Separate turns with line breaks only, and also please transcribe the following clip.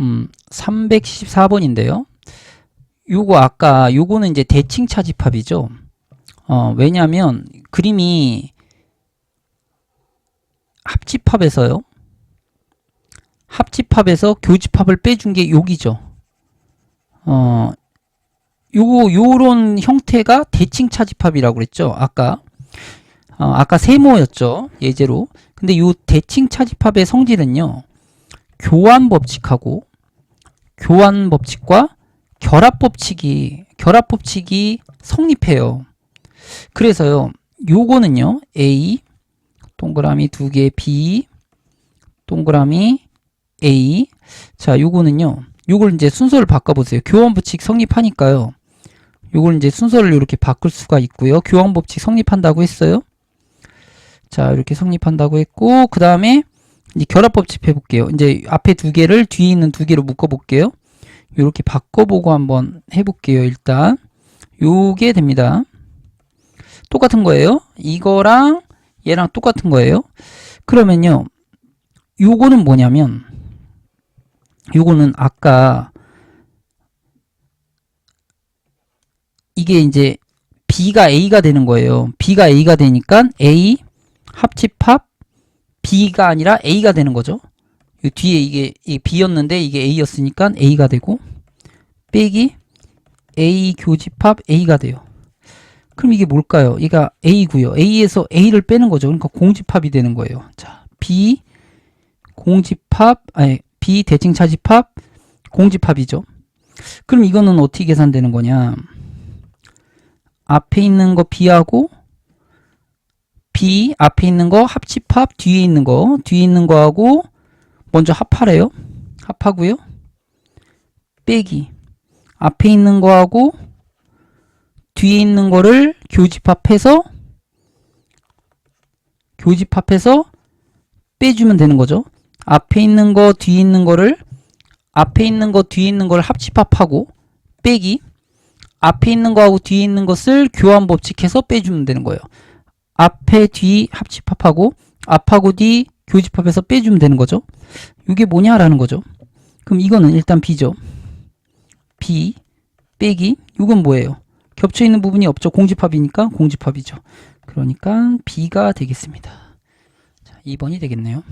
음, 314번인데요. 요거 아까 요거는 이제 대칭 차 집합이죠. 어, 왜냐면 그림이 합집합에서요. 합집합에서 교집합을 빼준 게 여기죠. 어, 요거 요런 형태가 대칭 차 집합이라고 그랬죠. 아까 어, 아까 세모였죠. 예제로. 근데 요 대칭 차 집합의 성질은요. 교환 법칙하고 교환 법칙과 결합 법칙이 결합 법칙이 성립해요. 그래서요. 요거는요. A 동그라미 두 개 B 동그라미 A 자, 요거는요. 요걸 이제 순서를 바꿔 보세요. 교환 법칙 성립하니까요. 요걸 이제 순서를 이렇게 바꿀 수가 있고요. 교환 법칙 성립한다고 했어요. 자, 이렇게 성립한다고 했고 그다음에 이제 결합 법칙 해 볼게요. 이제 앞에 두 개를 뒤에 있는 두 개로 묶어 볼게요. 이렇게 바꿔보고 한번 해볼게요. 일단 요게 됩니다. 똑같은 거예요. 이거랑 얘랑 똑같은 거예요. 그러면요. 요거는 뭐냐면 요거는 아까 이게 이제 B가 A가 되는 거예요. B가 A가 되니까 A 합집합 B가 아니라 A가 되는 거죠. 이 뒤에 이게 이 B였는데 이게 A였으니까 A가 되고 빼기 A 교집합 A가 돼요. 그럼 이게 뭘까요? 얘가 A고요. A에서 A를 빼는 거죠. 그러니까 공집합이 되는 거예요. 자, B 공집합 아니 B 대칭 차집합 공집합이죠. 그럼 이거는 어떻게 계산되는 거냐? 앞에 있는 거 B하고 B 앞에 있는 거 합집합 뒤에 있는 거 뒤에 있는 거하고 먼저 합하래요. 합하고요. 빼기 앞에 있는 거하고 뒤에 있는 거를 교집합해서 교집합해서 빼주면 되는 거죠. 앞에 있는 거 뒤에 있는 거를 앞에 있는 거 뒤에 있는 걸 합집합하고 빼기 앞에 있는 거하고 뒤에 있는 것을 교환 법칙해서 빼주면 되는 거예요. 앞에 뒤 합집합하고 앞하고 뒤 교집합해서 빼주면 되는 거죠. 이게 뭐냐라는 거죠. 그럼 이거는 일단 B죠. B 빼기 이건 뭐예요? 겹쳐 있는 부분이 없죠. 공집합이니까 공집합이죠. 그러니까 B가 되겠습니다. 자, 2번이 되겠네요.